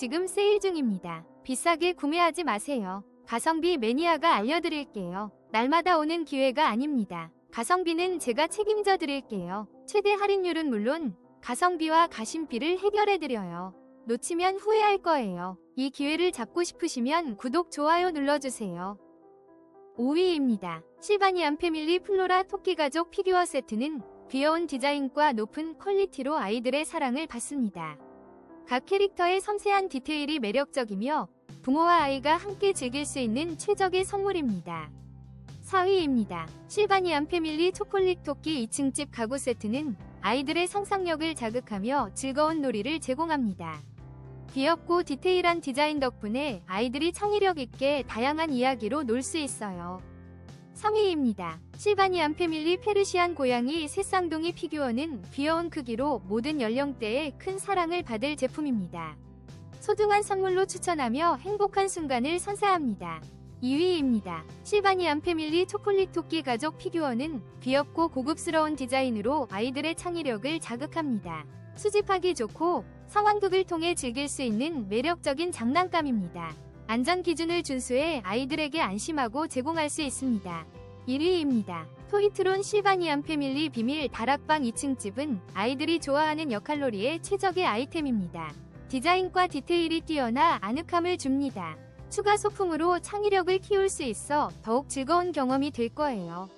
지금 세일 중입니다. 비싸게 구매하지 마세요. 가성비 매니아가 알려드릴게요. 날마다 오는 기회가 아닙니다. 가성비는 제가 책임져 드릴게요. 최대 할인율은 물론 가성비와 가심비를 해결해 드려요. 놓치면 후회할 거예요. 이 기회를 잡고 싶으시면 구독, 좋아요 눌러주세요. 5위입니다. 실바니안 패밀리 플로라 토끼 가족 피규어 세트는 귀여운 디자인과 높은 퀄리티로 아이들의 사랑을 받습니다. 각 캐릭터의 섬세한 디테일이 매력적이며 부모와 아이가 함께 즐길 수 있는 최적의 선물입니다. 4위입니다. 실바니안 패밀리 초콜릿 토끼 2층집 가구 세트는 아이들의 상상력을 자극하며 즐거운 놀이를 제공합니다. 귀엽고 디테일한 디자인 덕분에 아이들이 창의력 있게 다양한 이야기로 놀 수 있어요. 3위입니다. 실바니안 패밀리 페르시안 고양이 새쌍둥이 피규어는 귀여운 크기로 모든 연령대에 큰 사랑을 받을 제품입니다. 소중한 선물로 추천하며 행복한 순간을 선사합니다. 2위입니다. 실바니안 패밀리 초콜릿 토끼 가족 피규어는 귀엽고 고급스러운 디자인으로 아이들의 창의력을 자극합니다. 수집하기 좋고 상황극을 통해 즐길 수 있는 매력적인 장난감입니다. 안전 기준을 준수해 아이들에게 안심하고 제공할 수 있습니다. 1위입니다. 토이트론 실바니안 패밀리 비밀 다락방 2층 집은 아이들이 좋아하는 역할놀이의 최적의 아이템입니다. 디자인과 디테일이 뛰어나 아늑함을 줍니다. 추가 소품으로 창의력을 키울 수 있어 더욱 즐거운 경험이 될 거예요.